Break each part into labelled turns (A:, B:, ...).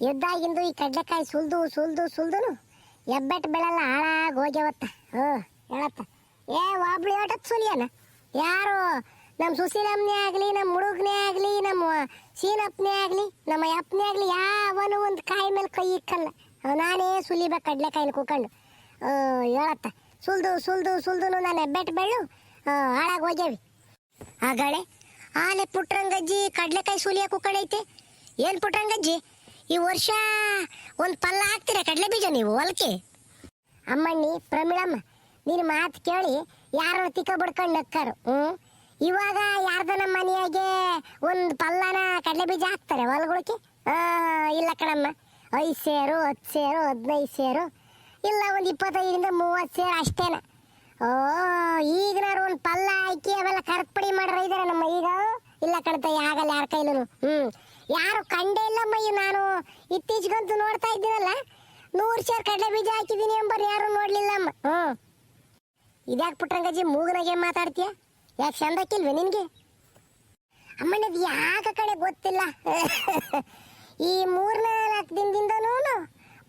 A: ಎದ್ದಾಗಿಂದು ಈ ಕಡಲೆಕಾಯಿ ಸುಲ್ದು ಸುಲ್ದು ಸುಲ್ದು ಎಬ್ಬೆಟ್ ಬೆಳಲ್ಲ ಹಾಳಾಗಿ ಹೋಗ್ಯವತ್ತ. ಹ್ಞೂ ಹೇಳತ್ತ ಏ, ಒಬ್ಳು ಏಟತ್ ಸುಲಿಯನ? ಯಾರು ನಮ್ಮ ಸುಶೀಲಮ್ಮನೇ ಆಗಲಿ ನಮ್ಮ ಹುಡುಗನೇ ಆಗಲಿ, ನಮ್ಮ ಸೀನಪ್ಪನೇ ಆಗಲಿ, ನಮ್ಮ ಅಪ್ಪನೇ ಆಗಲಿ, ಯಾವನು ಒಂದು ಕಾಯಿ ಮೇಲೆ ಕೈ ಇಕ್ಕಲ್ಲ. ನಾನೇ ಸುಲಿಬೇಕು ಕಡ್ಲೆಕಾಯಿನ ಕೂಕೊಂಡು. ಹೇಳತ್ತ ಸುಲ್ದು ಸುಲ್ದು ಸುಲ್ದು ನಾನು ಎಬ್ಬೆಟ್ ಬೆಳ್ಳು ಹಾಳಾಗಿ ಹೋಗ್ಯಾವಿ. ಆಗಳೆ ಆಲೆ ಪುಟ್ರಂಗಜ್ಜಿ ಕಡಲೆಕಾಯಿ ಸುಲಿಯ ಕುಕ್ಕಡೈತೆ ಏನು ಪುಟ್ರಂಗಜ್ಜಿ ಈ ವರ್ಷ ಒಂದು ಪಲ್ಲ ಹಾಕ್ತೀರಾ? ಕಡಲೆ ಬೀಜ ನೀವು ಹೊಲಕ್ಕೆ ಅಮ್ಮಣ್ಣಿ, ಪ್ರಮಿಳಮ್ಮ ನಿನ್ನ ಮಾತು ಕೇಳಿ ಯಾರು ತಿಕ್ಕ ಬಿಡ್ಕೊಂಡು ನಕ್ಕಾರು ಹ್ಞೂ ಇವಾಗ ಯಾರ್ದ ನಮ್ಮ ಮನೆಯಾಗೆ ಒಂದು ಪಲ್ಲನ ಕಡಲೆ ಬೀಜ ಹಾಕ್ತಾರೆ ಹೊಲಗಳಿಗೆ ಇಲ್ಲ ಕಣಮ್ಮ. ಐದು ಸೇರು, ಹತ್ತು ಸೇರು, ಹದಿನೈದು ಸೇರು, ಇಲ್ಲ ಒಂದು ಇಪ್ಪತ್ತೈದರಿಂದ ಮೂವತ್ತು ಸೇರು ಅಷ್ಟೇನ. ಓ ಈಗಿನವ್ರು ಒಂದು ಪಲ್ಲ ಹಾಕಿ ಅವೆಲ್ಲ ಕರ್ಪಡಿ ಮಾಡ್ರ ಇದಾರೆ ನಮ್ಮ ಈಗ? ಇಲ್ಲ ಕಣತ ಆಗಲ್ಲ ಯಾರ ಕೈಲೂ ಹ್ಞೂ ಯಾರು ಕಂಡೇ ನಾನು ಇತ್ತೀಚೆಗಂತೂ ನೋಡ್ತಾ ಇದ್ದೀನಲ್ಲ. ನೂರು ಶೇರ್ ಕಡಲೆ ಬೀಜ ಹಾಕಿದ್ದೀನಿ ಎಂಬರ್ ಯಾರು ನೋಡ್ಲಿಲ್ಲಮ್ಮ ಹ್ಞೂ. ಇದ್ಯಾಕೆ ಪುಟ್ರಂಗಜ್ಜಿ ಮೂಗನಾಗೆ ಮಾತಾಡ್ತೀಯ? ಯಾಕೆ ಚಂದಕ್ಕಿಲ್ವೇ ನಿನಗೆ? ಅಮ್ಮನದು ಯಾಕ ಕಡೆ ಗೊತ್ತಿಲ್ಲ. ಈ ಮೂರ್ನಾಲ್ಕು ದಿನದಿಂದನೂ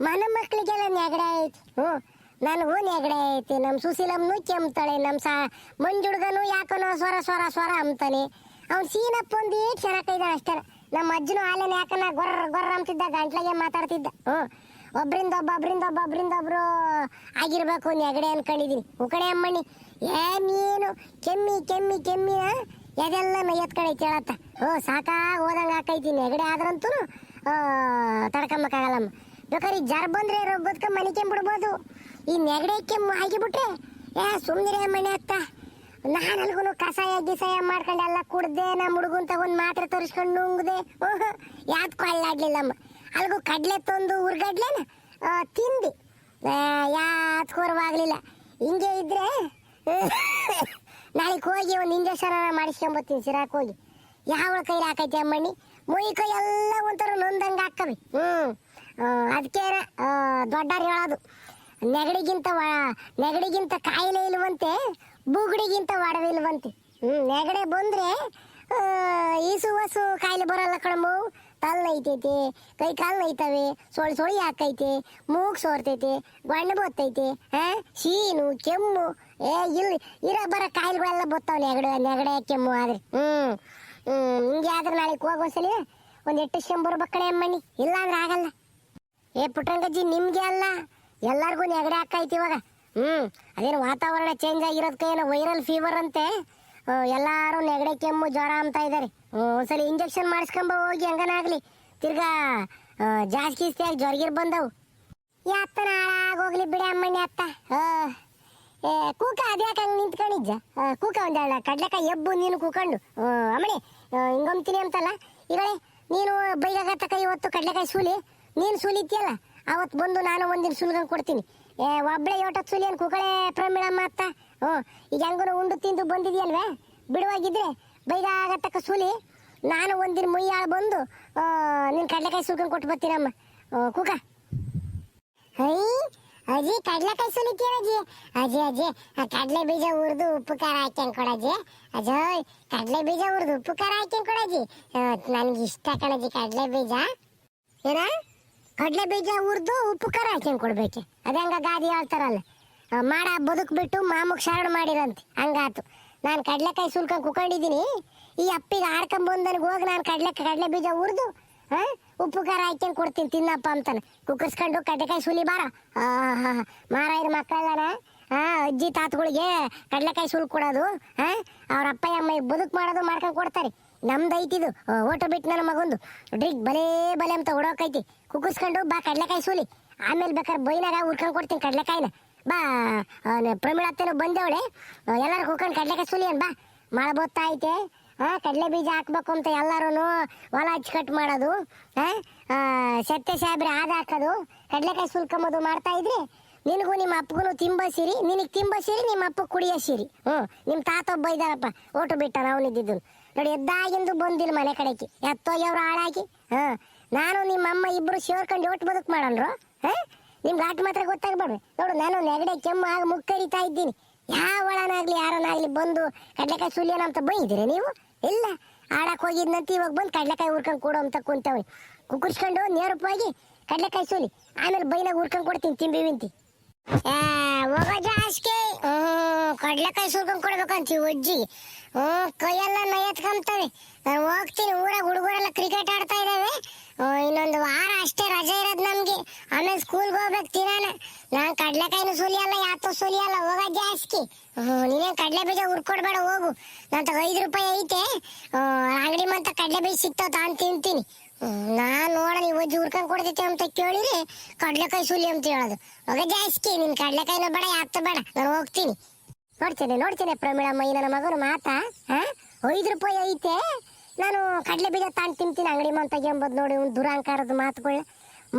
A: ಮನ ಮಕ್ಕಳಿಗೆಲ್ಲ ನೆಗಡೆ ಐತಿ ಹ್ಞೂ. ನನಗೂ ನೆಗಡೆ ಐತಿ ನಮ್ಮ ಸುಶೀಲಮ್ಮನೂ ಕೆಮ್ತಾಳೆ. ನಮ್ಮ ಸಾ ಮಂಜುಡ್ಗನು ಯಾಕನೋ ಸ್ವರ ಸ್ವರ ಸ್ವರ ಅಂತಾನೆ. ಅವ್ನು ಸೀನಪ್ಪ ಒಂದು ಏಟ್ ಚೆನ್ನಾಗಿದ್ದಾನೆ ಅಷ್ಟೇ. ನಮ್ಮ ಅಜ್ಜನು ಹಾಲೇನ ಯಾಕನ್ನ ಗೊರ್ರ ಗೊರ್ರ ಅಂತಿದ್ದ ಗಂಟ್ಲಾಗೆ ಮಾತಾಡ್ತಿದ್ದ. ಹ್ಞೂ. ಒಬ್ರಿಂದ ಒಬ್ಬ ಒಬ್ರಿಂದ ಒಬ್ಬ, ಒಬ್ರಿಂದ ಒಬ್ರು ಆಗಿರ್ಬೇಕು ನೆಗಡೆ ಅನ್ಕೊಂಡಿದೀನಿ. ಉಕಡೆ ಅಮ್ಮಣ್ಣಿ. ಏ ನೀನು ಕೆಮ್ಮಿ ಕೆಮ್ಮಿ ಕೆಮ್ಮಿನ ಎದೆಲ್ಲ ಮೈಯತ್ ಕಡೆ ಕೇಳತ್ತ. ಹ್ಞೂ, ಸಾಕಾ ಹೋದಂಗೆ ಹಾಕೈತಿ ನೆಗಡೆ ಆದ್ರಂತೂ ತಡ್ಕೊಂಬಕ್ಕಾಗಲ್ಲಮ್ಮ. ಬೇಕಾದ್ರೆ ಈ ಜರ್ ಬಂದ್ರೆ ಬದುಕ ಮನೆ ಕೆಂಬಿಡ್ಬೋದು. ಈ ನೆಗಡೆ ಕೆಮ್ಮು ಆಗಿಬಿಟ್ರೆ ಏ ಸುಮ್ಮನೆ ಮನೆ ಅತ್ತ. ನಾನು ಅಲ್ಗೂ ಕಷಾಯ ಗಿಸಾಯ ಮಾಡ್ಕೊಂಡು ಎಲ್ಲ ಕುಡ್ದೆ ನಮ್ಮ ಹುಡುಗನ್ ತಗೊಂಡು ಮಾತ್ರೆ ತರಿಸ್ಕೊಂಡು ನುಂಗ್ದೆ. ಓಹ್ ಯಾವ್ದು ಕೊಳ್ಳಾಡ್ಲಿಲ್ಲಮ್ಮ ಅಲ್ಗೂ ಕಡಲೆ ತಂದು ಉರ್ಗಡ್ಲೆನ? ಆ, ತಿಂದು. ಯಾತ್ ಕೋರವಾಗ್ಲಿಲ್ಲ ಹಿಂಗೆ ಇದ್ರೆ ನಾಳೆಗೆ ಹೋಗಿ ಒಂದು ಇಂಜೆಕ್ಷನ್ ಮಾಡಿಸ್ಕೊಂಬತ್ತೀನಿ ಸಿರಾಕ್ ಹೋಗಿ. ಯಾವ ಕೈಲಿ ಹಾಕೈತೆ ಅಮ್ಮಣ್ಣಿ? ಮೈ ಕೈ ಎಲ್ಲ ಒಂಥರ ನೊಂದಂಗೆ ಹಾಕವಿ ಹ್ಞೂ ಅದಕ್ಕೆ ದೊಡ್ಡವ್ರು ಹೇಳೋದು ನೆಗಡಿಗಿಂತ ನೆಗಡಿಗಿಂತ ಕಾಯಿಲೆ ಇಲ್ವಂತೆ ಬುಗುಡಿಗಿಂತ ಒಡವೆ ಇಲ್ವಂತೆ. ಹ್ಞೂ ನೆಗಡೆ ಬಂದರೆ ಈಸು ವಸು ಕಾಯಿಲೆ ಬರಲ್ಲ ಕಣಮ್ಮು. ತಲೆ ನೈತೈತೆ ಕೈ ಕಾಲು ನೈತವೆ, ಸೊಳಿ ಸೊಳಿ ಹಾಕೈತೆ, ಮೂಗ್ ಸೋರ್ತೈತೆ ಗೊಣ್ಣು ಬತ್ತೈತೆ, ಹಾಂ? ಶೀನು, ಕೆಮ್ಮು. ಏ, ಇಲ್ಲಿ ಇರ ಬರೋ ಕಾಯಿಲೆಗಳೆಲ್ಲ ಬತ್ತವ ನೆಗಡೆ ನೆಗಡೆ, ಕೆಮ್ಮು ಆದ್ರೆ. ಹ್ಞೂ ಹ್ಞೂ ಹಿಂಗೆ ಆದ್ರೆ ನಾಳೆ ಹೋಗೋಸಲಿ ಒಂದು ಎಟ್ಟು ಶಂಬರ್ಬೇಕಣೆ ಅಮ್ಮನಿ ಇಲ್ಲ ಅಂದ್ರೆ ಆಗಲ್ಲ. ಏ, ಪುಟ್ಟಂಗಜ್ಜಿ, ನಿಮಗೆ ಅಲ್ಲ. ಎಲ್ಲರಿಗೂ ನೆಗಡೆ ಹಾಕೈತಿ ಇವಾಗ. ಹ್ಮ್, ಅದೇನು ವಾತಾವರಣ ಚೇಂಜ್ ಆಗಿರೋದಕ್ಕೆ ಏನೋ ವೈರಲ್ ಫೀವರ್ ಅಂತೆ? ಎಲ್ಲರೂ ನೆಗಡೆ, ಕೆಮ್ಮು, ಜ್ವರ ಅಂತ ಇದ್ದಾರೆ. ಒಂದ್ಸಲ ಇಂಜೆಕ್ಷನ್ ಮಾಡಿಸ್ಕೊಂಬ ಹೋಗಿ ಹಂಗನಾಗ್ಲಿ ತಿರ್ಗಾ ಜಾಸ್ತಿ ಆಗಿ ಜ್ವರಗಿರ್ ಬಂದವು. ಯಾತ್ತನ ಹಾಳಾಗೋಗ್ಲಿ ಬಿಡಿ ಅಮ್ಮಣ್ಣಿ ಅತ್ತ. ಕೂಕ ಅದ್ಯಾಕೆ ಹಂಗೆ ನಿಂತ್ಕೊಂಡಿದ್ದ ಕೂಕ ಒಂದೆರಡು ಕಡ್ಲೆಕಾಯಿ ಎಬ್ಬು ನೀನು ಕೂಕೊಂಡು. ಅಮ್ಮಣಿ ಹಿಂಗೊಂಬ್ತೀನಿ ಅಂತಲ್ಲ. ಈಗಳೆ, ನೀನು ಬೈಗಾಗತ್ತ ಕೈ ಹೊತ್ತು ಕಡ್ಲೆಕಾಯಿ ಸೂಲಿ, ನೀನು ಸೂಲಿತ್ಯಲ್ಲ ಅವತ್ತು ಬಂದು ನಾನು ಒಂದಿನ ಸುಲ್ಗಂಗೆ ಕೊಡ್ತೀನಿ. ಏ, ಒಬ್ಳೆ ಯೋಟ ಸುಲಿ ಕುಕಳೆ ಪ್ರಮಿಳಮ್ಮ ಅತ್ತ. ಓ, ಈಗ ಹೆಂಗೂ ಉಂಡು ತಿಂದು ಬಂದಿದ್ಯಲ್ವೇ? ಬಿಡುವಾಗಿದ್ರೆ ಬೈದಾಗತ್ತಕ್ಕ ಸುಲಿ ನಾನು ಒಂದಿನ ಮುಯ್ಯಾಳು ಬಂದು ನಿನ್ನ ಕಡ್ಲೆಕಾಯಿ ಸುಲ್ಕಂಗೆ ಕೊಟ್ಟು ಬರ್ತೀನಮ್ಮ. ಕುಕ. ಹೈ, ಅಜ್ಜಿ, ಕಡ್ಲೆಕಾಯಿ ಸುಲಿತೀರ ಅಜ್ಜಿ? ಅಜ್ಜಿ ಕಡ್ಲೆ ಬೀಜ ಹುರಿದು ಉಪ್ಪು ಖಾರ ಹಾಕ್ಯಂಗ್ ಕೊಡಜ್ಜಿ ಅಜ್ಜೋಯ್ ಕಡ್ಲೆ ಬೀಜ ಹುರಿದು ಉಪ್ಪು ಖಾರ ಹಾಕ್ಯಂಗ್ ಕೊಡಜ್ಜಿ ನನಗೆ ಇಷ್ಟ ಕಣಜ್ಜಿ ಕಡ್ಲೆ ಬೀಜ. ಏನ? ಕಡ್ಲೆ ಬೀಜ ಹುರಿದು ಉಪ್ಪು ಖಾರ ಹಾಕ್ಯಂಗ್ ಕೊಡ್ಬೇಕು. ಅದಂಗ ಗಾದಿ ಹೇಳ್ತಾರಲ್ಲ. ಮಾಡ ಬದುಕ್ ಬಿಟ್ಟು ಮಾಮುಗ್ ಶರಣ ಮಾಡಿರಂತೆ. ಹಂಗಾತು. ನಾನು ಕಡಲೆಕಾಯಿ ಸುಲ್ಕೊಂಡು ಕುಕೊಂಡಿದ್ದೀನಿ. ಈ ಅಪ್ಪಿಗೆ ಆಡ್ಕೊಂಡ್ ನನಗೆ ಹೋಗಿ ನಾನು ಕಡಲೆ ಕಡಲೆ ಬೀಜ ಹುರಿದು ಹಾಂ ಉಪ್ಪು ಖಾರ ಹಾಕ್ಯಂಡ್ ಕೊಡ್ತೀನಿ, ತಿನ್ನಪ್ಪ ಅಂತಾನೆ. ಕುಕ್ಕರ್ಸ್ಕೊಂಡು ಕಡಲೆಕಾಯಿ ಸುಲಿ ಬಾರ. ಮಾರಾಯರ ಮಕ್ಕಳಲ್ಲ ಹಾ ಅಜ್ಜಿ ತಾತಗಳಿಗೆ ಕಡಲೆಕಾಯಿ ಸುಲ್ ಕೊಡೋದು ಹಾ ಅವ್ರ ಅಪ್ಪ, ಅಮ್ಮ ಬದುಕು ಮಾಡೋದು ಮಾಡ್ಕೊಂಡು ಕೊಡ್ತಾರೆ. ನಮ್ದು ಐತಿದು ಓಟೋ ಬಿಟ್ಟು ನನ್ನ ಮಗೊಂದು. ಡ್ರಿಗ್ ಬಲೇ ಬಲೆ ಅಂತ ಓಡೋಕೈತಿ. ಕುಕ್ಕಿಸ್ಕೊಂಡು ಬಾ ಕಡ್ಲೆಕಾಯಿ ಸೂಲಿ. ಆಮೇಲೆ ಬೇಕಾದ್ರೆ ಬೈನಾಗ ಹುರ್ಕೊಂಡು ಕೊಡ್ತೀನಿ ಕಡಲೆಕಾಯಿನ. ಬಾ ಪ್ರಮಿಳತ್ತೇನೋ ಬಂದವಳೆ. ಎಲ್ಲರೂ ಕುಕ್ಕೊಂಡು ಕಡ್ಲೆಕಾಯಿ ಸೂಲಿ ಅನ್ ಬಾ. ಮಳೆ ಬತ್ತಾ ಐತೆ. ಹಾಂ ಕಡಲೆ ಬೀಜ ಹಾಕ್ಬೇಕು ಅಂತ ಎಲ್ಲರೂ ಹೊಲ ಕಟ್ ಮಾಡೋದು. ಹಾಂ ಸತ್ಯ ಸಾಹೇಬ್ರೆ ಆದ ಹಾಕೋದು. ಕಡಲೆಕಾಯಿ ಸುಲ್ಕೊಂಬೋದು ಮಾಡ್ತಾ ಇದ್ರಿ ನಿನಗೂ ನಿಮ್ಮ ಅಪ್ಪಗೂ ತಿಂಬ ನಿನಗ್ ತಿಂಬಸಿರಿ ತಿಂಬ ಸಿರಿ, ನಿಮ್ಮ ಅಪ್ಪ ಕುಡಿಯೋ ಸಿರಿ. ಹ್ಞೂ ನಿಮ್ಮ ತಾತ ಒಬ್ಬ ಇದ್ದಾರಪ್ಪ ಓಟು ಬಿಟ್ಟಾರ ಅವನಿದ್ದು ನೋಡಿ, ಎದ್ದಾಗಿಂದು ಬಂದಿಲ್ಲ ಮನೆ ಕಡೆಗೆ. ಎತ್ತೋಗ್ಯವ್ರು ಹಾಳಾಗಿ. ಹಾಂ ನಾನು ನಿಮ್ಮ ಅಮ್ಮ ಇಬ್ಬರು ಸೇರ್ಕೊಂಡು ಒಟ್ಟು ಬದುಕು ಮಾಡನ್ರು. ಹಾಂ ನಿಮ್ಗೆ ಆಟ ಮಾತ್ರ ಗೊತ್ತಾಗ್ಬಾರ್ದು. ನೋಡು, ನಾನು ನೆಗಡೆ, ಕೆಮ್ಮು ಆಗ ಮುಕ್ಕರಿತಾ ಇದ್ದೀನಿ. ಯಾವ ಒಳನಾಗ್ಲಿ ಯಾರನಾಗ್ಲಿ ಬಂದು ಕಡ್ಲೆಕಾಯಿ ಸುಲಿಯೋಣ ಅಂತ ಬೈದಿರಿ ನೀವು? ಇಲ್ಲ ಆಡಕ್ ಹೋಗಿದ್ನಂತ, ಇವಾಗ ಬಂದು ಕಡ್ಲೆಕಾಯಿ ಹುರ್ಕೊಂಡು ಕೊಡು ಅಂತ ಕುಂತವನಿ. ಕುಕ್ಕರ್ಸ್ಕೊಂಡು ನೇರವಾಗಿ ಕಡ್ಲೆಕಾಯಿ ಸುಲಿ. ಆಮೇಲೆ ಬೈನಾಗ ಹುರ್ಕೊಂಡು ಕೊಡ್ತೀನಿ, ತಿಂಬಿ, ವಿಂತಿ. ಹೋಗೋ ಜಾಸ್ತಿ ಹ್ಮ್, ಕಡ್ಲೆಕಾಯಿ ಸುರ್ಕೊಂಡ್ ಕೊಡ್ಬೇಕಂತೀವಿ ಅಜ್ಜಿ ಹ್ಮ್, ಕೈಯೆಲ್ಲ ನಯತ್ಕೊಂತವೆ ನಾನು ಹೋಗ್ತೀನಿ, ಊರಾಗ ಹುಡುಗರೆಲ್ಲ ಕ್ರಿಕೆಟ್ ಆಡ್ತಾ ಇದಾವೆ. ಇನ್ನೊಂದು ವಾರ ಅಷ್ಟೇ ರಜೆ ಇರೋದು ನಮ್ಗೆ. ಆಮೇಲೆ ಸ್ಕೂಲ್ಗೆ ಹೋಗ್ಬೇಕು ತಿನ್ನಾನ ನಾನು ಕಡ್ಲೆಕಾಯಿನೂ ಸುಲಿಯಲ್ಲ, ಯಾತೋ ಸುಲಿಯಲ್ಲ ಹೋಗೋದ್ ಜಾಸ್ತಿ ಹ್ಮ್, ನೀನೇನ್ ಕಡ್ಲೆ ಬೀಜ ಹುರ್ಕೊಡ್ಬೇಡ, ಹೋಗು. ನನ್ನ ಐದು ರೂಪಾಯಿ ಐತೆ. ಅಂಗಡಿ ಮಂತ ಕಡ್ಲೆ ಬೀಜ ಸಿಗ್ತಾವ ತಾನು ತಿಂತೀನಿ. ನಾನ್ ನೋಡ ನೀವು ಜೂರ್ಕಂಡ್ ಕೊಡ್ತೈತಿ ಅಂತ ಕೇಳಿರಿ ಕಡ್ಲೆಕಾಯಿ ಸುಲಿ ಅಂತ ಹೇಳೋದು. ಮಗ ಜಾಸ್ತಿ, ನಿನ್ ಕಡ್ಲೆಕಾಯಿನ ಬೇಡ ಯಾಕ್ತ ಬೇಡ. ನಾನು ಹೋಗ್ತೀನಿ. ನೋಡ್ತೀನಿ ನೋಡ್ತೀನಿ ಪ್ರಮೀಳಮ್ಮ ಈ ನನ್ನ ಮಗನ ಮಾತಾ ಐದು ರೂಪಾಯಿ ಐತೆ. ನಾನು ಕಡಲೆ ಬೀಜ ತಾಂಡ್ ತಿಂತೀನಿ, ಅಂಗಡಿ ಮನ್ ಎಂಬುದು ನೋಡಿ, ಒಂದು ದುರಾಂಕಾರದ ಮಾತುಗಳು.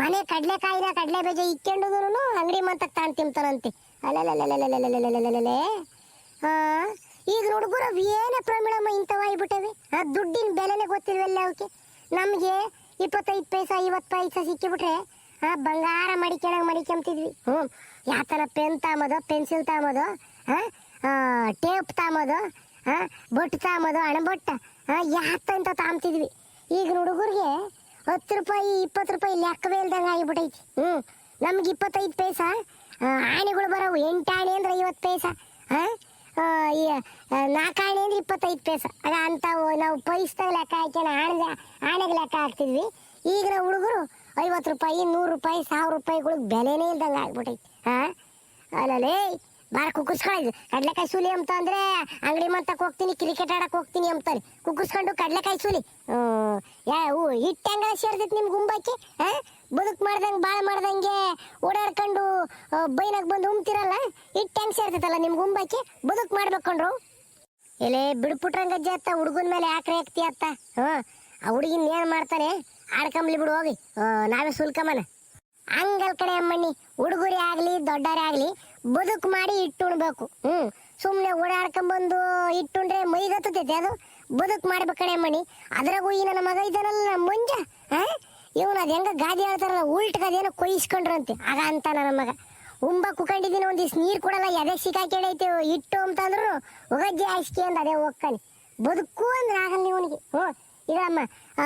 A: ಮನೆ ಕಡಲೆಕಾಯಿನ ಕಡಲೆ ಬೀಜ ಇಕ್ಕೊಂಡುನು ಅಂಗಡಿ ಮಂತ ತಾಂಡ್ ತಿಂತಾನಂತೆ. ಅಲ್ಲಲ್ಲೇ ಹಾ ಈಗ ಹುಡುಗರು ಏನೇ ಪ್ರಮೀಳಮ್ಮ ಪ್ರಮಿಳಮ್ಮ ಇಂಥವಾಗ್ಬಿಟ್ಟವೆ ಆ ದುಡ್ಡಿನ ಬೆಲೆನೇ ಗೊತ್ತಿಲ್ವಲ್ಲ ಅವಕ್ಕೆ ನಮಗೆ ಇಪ್ಪತ್ತೈದು ಪೈಸ, ಐವತ್ತು ಪೈಸ ಸಿಕ್ಕಿಬಿಟ್ರೆ, ಆ, ಬಂಗಾರ ಮಡಿಕೆಣಂಗೆ ಮಡಿಕೊಂತಿದ್ವಿ ಹ್ಞೂ, ಯಾತನ ಪೆನ್ ತಾಮದು, ಪೆನ್ಸಿಲ್ ತಾಮದು ಟೇಪ್ ತಾಮದು ಬೊಟ್ಟು ತಾಮದು, ಅಣಬೊಟ್ಟ ಯಾತಂತ ತಾಮ್ತಿದ್ವಿ. ಈಗ ಹುಡುಗರಿಗೆ ಹತ್ತು ರೂಪಾಯಿ, ಇಪ್ಪತ್ತು ರೂಪಾಯಿ ಲೆಕ್ಕವೇ ಇಲ್ದಂಗೆ ಆಗಿಬಿಟ್ಟೈತಿ ಹ್ಞೂ, ನಮ್ಗೆ ಇಪ್ಪತ್ತೈದು ಪೈಸ ಆನೆಗಳು ಬರೋವು, ಎಂಟು ಆನೆ ಅಂದ್ರೆ ಐವತ್ತು ಪೈಸ ಹಾಂ ನಾಲ್ಕು ಆಣೆ ಅಂದ್ರೆ ಇಪ್ಪತ್ತೈದು ಪೈಸ. ಅದ ಅಂಥವು ನಾವು ಪೈಸ್ದಾಗ ಲೆಕ್ಕ ಹಾಕಿ ಆಣದ ಆಣೆಗೆ ಲೆಕ್ಕ ಹಾಕ್ತಿದ್ವಿ. ಈಗ ನಾವು ಹುಡುಗರು ಐವತ್ತು ರೂಪಾಯಿ, ನೂರು ರೂಪಾಯಿ, ಸಾವಿರ ರೂಪಾಯಿಗಳಿಗೆ ಬೆಲೆನೇ ಇಲ್ದಂಗೆ ಆಗ್ಬಿಟ್ಟೈತಿ ಹಾಂ ಅಲ್ಲಲೇ ಬಾರ ಕುಕ್ಕರ್ಸ್ಕೊಳ್ಳಿ ಕಡ್ಲೆಕಾಯಿ ಸೂಲಿ ಅಂತ ಅಂದ್ರೆ ಅಂಗಡಿ ಮಂತಕ್ಕೆ ಹೋಗ್ತೀನಿ ಕ್ರಿಕೆಟ್ ಆಡಕ್ ಹೋಗ್ತೀನಿ ಅಂತಾರೆ. ಕುಕ್ಕಿಸ್ಕೊಂಡು ಕಡ್ಲೆಕಾಯಿ ಸೂಲಿ. ಹ್ಮ್, ಯಾ ಹೂ ಹಿಟ್ಟು ಹೆಂಗ ಸೇರ್ತೈತಿ ನಿಮ್ಗೆ ಗುಂಬಾಕಿ? ಹಾ? ಬದುಕ್ ಮಾಡ್ದಂಗೆ ಬಾಳ ಮಾಡ್ದಂಗೆ ಓಡಾಡ್ಕೊಂಡು ಬೈನಾಗ ಬಂದು ಉಮ್ತಿರಲ್ಲ? ಹಿಟ್ಟು ಹೆಂಗ ಸೇರ್ತೈತಲ್ಲ ನಿಮ್ಗೆ ಗುಂಬಾಕಿ? ಬದುಕ್ ಮಾಡ್ಬೇಕಂಡ್ರು ಎಲೆ ಬಿಡ್ಬಿಟ್ರಂಗಜ್ಜಿ ಅತ್ತ ಹುಡುಗನ ಮೇಲೆ ಯಾಕ್ರೆ ಹಾಕ್ತಿ ಅತ್ತ. ಹ್ಞೂ. ಆ ಹುಡುಗಿನ ಏನು ಮಾಡ್ತಾನೆ? ಆಡ್ಕಂಬ್ಲಿ ಬಿಡು ಹೋಗಿ. ನಾವೇ ಸುಲ್ಕಮ್ಮನ ಹಂಗಲ್ ಕಡೆ ಅಮ್ಮಣ್ಣಿ ಹುಡುಗರೇ ಆಗ್ಲಿ ದೊಡ್ಡರೇ ಆಗ್ಲಿ ಬದುಕು ಮಾಡಿ ಇಟ್ಟು ಉಣ್ಬೇಕು ಹ್ಮ್ ಸುಮ್ಮನೆ ಓಡಾಡ್ಕೊಂಡ್ಬಂದು ಇಟ್ಟುಂಡ್ರೆ ಮೈಗತ್ತೈತೆ ಅದು? ಬದುಕು ಮಾಡ್ಬೇಕಣೆ ಮಣಿ. ಅದ್ರಾಗೂ ಈ ನನ್ನ ಮಗ ಇದ್ದಾನಲ್ಲ ನಮ್ಮ ಮುಂಜ ಇವನು ಅದು ಹೆಂಗ ಗಾದಿ ಹೇಳ್ತಾರಲ್ಲ ಗಾದಿಯನ್ನು ಕೊಯ್ಸ್ಕೊಂಡ್ರಂತೆ. ಆಗ ಅಂತ ನನ್ನ ಮಗ. ಉಂಬ ಕುಕೊಂಡಿದ್ದೀನಿ ಒಂದಿಷ್ಟು ನೀರು ಕೊಡಲ್ಲ, ಎದೆ ಸಿಕ್ಕಾಕೇಳೈತೆ ಇಟ್ಟು ಅಂತಂದ್ರು ಒಗಜ್ಜೆ ಹಾಸ್ಕಿ ಅಂದ ಅದೇ ಹೋಗ್ತಾನೆ ಬದುಕು ಅಂದ್ರೆ ಆಗಲ್ಲ ಇವನಿಗೆ ಹ್ಞೂ ಆ,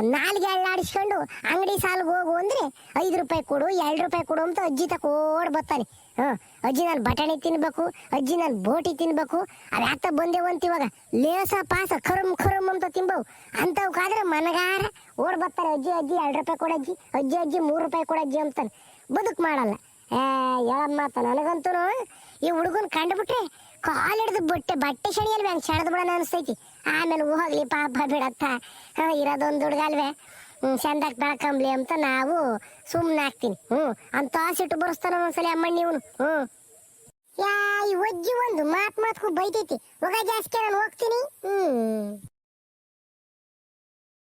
A: ನಾಲ್ಗೆ ಅಳ್ಳಾಡಿಸ್ಕೊಂಡು ಅಂಗಡಿ ಸಾಲಿಗೆ ಹೋಗು ಅಂದರೆ ಐದು ರೂಪಾಯಿ ಕೊಡು ಎರಡು ರೂಪಾಯಿ ಕೊಡು ಅಂತ ಅಜ್ಜಿ ತಕ ಓಡ್ ಬರ್ತಾನೆ. ಹ್ಞೂ ಅಜ್ಜಿ ನಾನು ಬಟಾಣಿ ತಿನ್ಬೇಕು ಅಜ್ಜಿ ನಾನು ಬೋಟಿ ತಿನ್ಬೇಕು ಬಂದೇವು ಅಂತ ಇವಾಗ? ಲೇಸ ಪಾಸ ಖರಮ್ ಖರಮ್ ಅಂತ ತಿಂಬವು ಅಂಥವ್ಕಾದ್ರೆ ಮನಗಾರ ಓಡ್ ಬರ್ತಾರೆ. ಅಜ್ಜಿ ಅಜ್ಜಿ ಎರಡು ರೂಪಾಯಿ ಕೊಡಜ್ಜಿ ಅಜ್ಜಿ ಅಜ್ಜಿ ಮೂರು ರೂಪಾಯಿ ಕೊಡಜ್ಜಿ ಅಂತಾನೆ. ಬದುಕು ಮಾಡಲ್ಲ. ಏ ಹೇಳಮ್ಮ ಮಾತ ನನಗಂತೂ ಈ ಹುಡುಗನ ಕಂಡುಬಿಟ್ರೆ ಕಾಲ್ ಹಿಡಿದು ಬಟ್ಟೆ ಬಟ್ಟೆ ಶಣಿಯಲ್ಲಿ ಹಂಗೆ ಸೆಳೆದು ಬಿಡೋಣ ಅನಿಸ್ತೈತಿ. ಆಮೇಲೆ ಹೋಗ್ಲಿ, ಪಾಪ ಬಿಡತ್ತ ಇರೋದೊಂದು ಹುಡುಗಲ್ವೇ. ಚಂದಾಗಿ ಬೆಳ್ಕಂಬ್ಲಿ ಅಂತ ನಾವು ಸುಮ್ಮನೆ ಹಾಕ್ತೀನಿ ಹ್ಞೂ ಅಂತ ಸಿಟ್ಟು ಬರೆಸ್ತಾನ ಒಂದ್ಸಲಿ ಅಮ್ಮಣ್ಣಿ ಇವನು. ಹ್ಞೂ ಯಾ, ಈ ಒಜ್ಜಿ ಒಂದು ಮಾತ್ ಮಾತ್ಕು ಬೈತೈತಿ. ಹೋಗ ಜಾಸ್ತಿ ನಾನು ಹೋಗ್ತೀನಿ. ಹ್ಞೂ